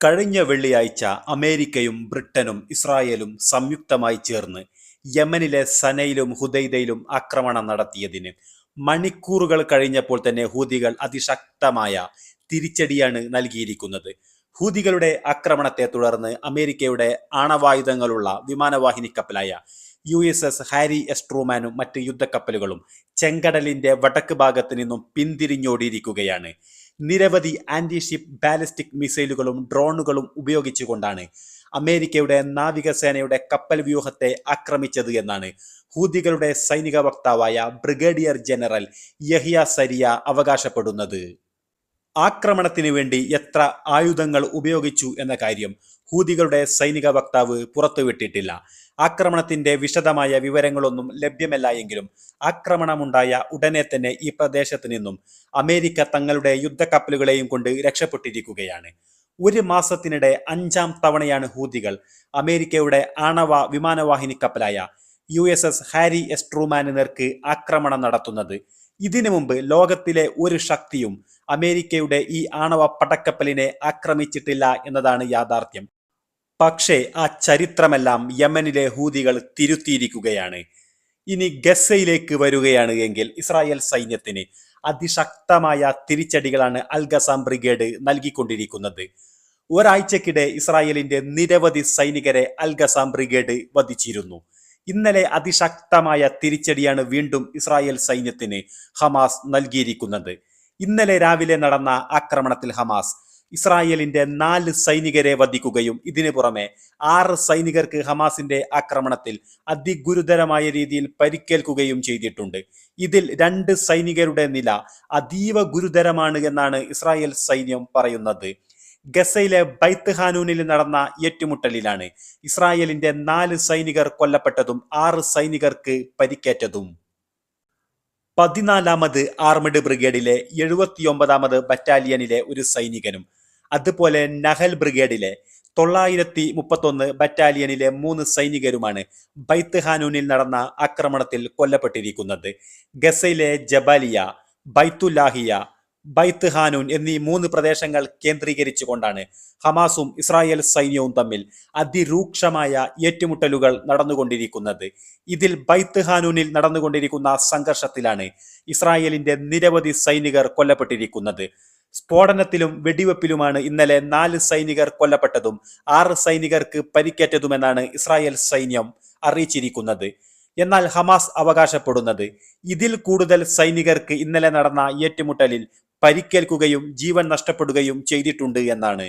കഴിഞ്ഞ വെള്ളിയാഴ്ച അമേരിക്കയും ബ്രിട്ടനും ഇസ്രായേലും സംയുക്തമായി ചേർന്ന് യമനിലെ സനയിലും ഹുദൈദയിലും ആക്രമണം നടത്തിയതിന് മണിക്കൂറുകൾ കഴിഞ്ഞപ്പോൾ തന്നെ ഹൂതികൾ അതിശക്തമായ തിരിച്ചടിയാണ് നൽകിയിരിക്കുന്നത്. ഹൂതികളുടെ ആക്രമണത്തെ തുടർന്ന് അമേരിക്കയുടെ ആണവായുധങ്ങളുള്ള വിമാനവാഹിനി കപ്പലായ U S S Harry S ട്രൂമാനും മറ്റ് യുദ്ധക്കപ്പലുകളും ചെങ്കടലിന്റെ വടക്ക് ഭാഗത്ത് നിന്നും പിന്തിരിഞ്ഞോടിയിരിക്കുകയാണ്. നിരവധി ആന്റി ഷിപ്പ് ബാലിസ്റ്റിക് മിസൈലുകളും ഡ്രോണുകളും ഉപയോഗിച്ചുകൊണ്ടാണ് അമേരിക്കയുടെ നാവികസേനയുടെ കപ്പൽ വ്യൂഹത്തെ ആക്രമിച്ചത് എന്നാണ് ഹൂതികളുടെ സൈനിക വക്താവായ ബ്രിഗേഡിയർ ജനറൽ യഹിയ സരിയ അവകാശപ്പെടുന്നത്. ആക്രമണത്തിന് വേണ്ടി എത്ര ആയുധങ്ങൾ ഉപയോഗിച്ചു എന്ന കാര്യം ഹൂതികളുടെ സൈനിക വക്താവ് പുറത്തുവിട്ടിട്ടില്ല. ആക്രമണത്തിന്റെ വിശദമായ വിവരങ്ങളൊന്നും ലഭ്യമല്ല എങ്കിലും ആക്രമണമുണ്ടായ ഉടനെ തന്നെ ഈ പ്രദേശത്ത് നിന്നും അമേരിക്ക തങ്ങളുടെ യുദ്ധക്കപ്പലുകളെയും കൊണ്ട് രക്ഷപ്പെട്ടിരിക്കുകയാണ്. ഒരു മാസത്തിനിടെ അഞ്ചാം തവണയാണ് ഹൂതികൾ അമേരിക്കയുടെ ആണവ വിമാനവാഹിനി കപ്പലായ U S S Harry S നേർക്ക് ആക്രമണം നടത്തുന്നത്. ഇതിനു മുമ്പ് ലോകത്തിലെ ഒരു ശക്തിയും അമേരിക്കയുടെ ഈ ആണവ പടക്കപ്പലിനെ ആക്രമിച്ചിട്ടില്ല എന്നതാണ് യാഥാർത്ഥ്യം. പക്ഷേ ആ ചരിത്രമെല്ലാം യമനിലെ ഹൂതികൾ തിരുത്തിയിരിക്കുകയാണ്. ഇനി ഗസയിലേക്ക് വരികയാണ് എങ്കിൽ ഇസ്രായേൽ സൈന്യത്തിന് അതിശക്തമായ തിരിച്ചടികളാണ് അൽഗസാം ബ്രിഗേഡ് നൽകിക്കൊണ്ടിരിക്കുന്നത്. ഒരാഴ്ചക്കിടെ ഇസ്രായേലിന്റെ നിരവധി സൈനികരെ അൽഗസാം ബ്രിഗേഡ് വധിച്ചിരുന്നു. ഇന്നലെ അതിശക്തമായ തിരിച്ചടിയാണ് വീണ്ടും ഇസ്രായേൽ സൈന്യത്തിന് ഹമാസ് നൽകിയിരിക്കുന്നത്. ഇന്നലെ രാവിലെ നടന്ന ആക്രമണത്തിൽ ഹമാസ് ഇസ്രായേലിന്റെ നാല് സൈനികരെ വധിക്കുകയും ഇതിനു പുറമെ ആറ് സൈനികർക്ക് ഹമാസിന്റെ ആക്രമണത്തിൽ അതിഗുരുതരമായ രീതിയിൽ പരിക്കേൽക്കുകയും ചെയ്തിട്ടുണ്ട്. ഇതിൽ രണ്ട് സൈനികരുടെ നില അതീവ ഗുരുതരമാണ് എന്നാണ് ഇസ്രായേൽ സൈന്യം പറയുന്നത്. ഗസയിലെ ബൈത്ത് ഹാനൂനിൽ നടന്ന ഏറ്റുമുട്ടലിലാണ് ഇസ്രായേലിന്റെ നാല് സൈനികർ കൊല്ലപ്പെട്ടതും ആറ് സൈനികർക്ക് പരിക്കേറ്റതും. പതിനാലാമത് ആർമഡ് ബ്രിഗേഡിലെ എഴുപത്തിയൊമ്പതാമത് ബറ്റാലിയനിലെ ഒരു സൈനികനും അതുപോലെ നഹൽ ബ്രിഗേഡിലെ തൊള്ളായിരത്തി മുപ്പത്തൊന്ന് ബറ്റാലിയനിലെ മൂന്ന് സൈനികരുമാണ് ബൈത്ത് ഹാനൂനിൽ നടന്ന ആക്രമണത്തിൽ കൊല്ലപ്പെട്ടിരിക്കുന്നത്. ഗസയിലെ ജബാലിയ ബൈത്തുല്ലാഹിയ ബൈത്ത് ഹാനൂൻ എന്നീ മൂന്ന് പ്രദേശങ്ങൾ കേന്ദ്രീകരിച്ചുകൊണ്ടാണ് ഹമാസും ഇസ്രായേൽ സൈന്യവും തമ്മിൽ അതിരൂക്ഷമായ ഏറ്റുമുട്ടലുകൾ നടന്നുകൊണ്ടിരിക്കുന്നത്. ഇതിൽ ബൈത്ത് ഹാനൂനിൽ നടന്നുകൊണ്ടിരിക്കുന്ന സംഘർഷത്തിലാണ് ഇസ്രായേലിന്റെ നിരവധി സൈനികർ കൊല്ലപ്പെട്ടിരിക്കുന്നത്. സ്ഫോടനത്തിലും വെടിവെപ്പിലുമാണ് ഇന്നലെ നാല് സൈനികർ കൊല്ലപ്പെട്ടതും ആറ് സൈനികർക്ക് പരിക്കേറ്റതുമെന്നാണ് ഇസ്രായേൽ സൈന്യം അറിയിച്ചിരിക്കുന്നത്. എന്നാൽ ഹമാസ് അവകാശപ്പെടുന്നത് ഇതിൽ കൂടുതൽ സൈനികർക്ക് ഇന്നലെ നടന്ന ഏറ്റുമുട്ടലിൽ പരിക്കേൽക്കുകയും ജീവൻ നഷ്ടപ്പെടുകയും ചെയ്തിട്ടുണ്ട് എന്നാണ്.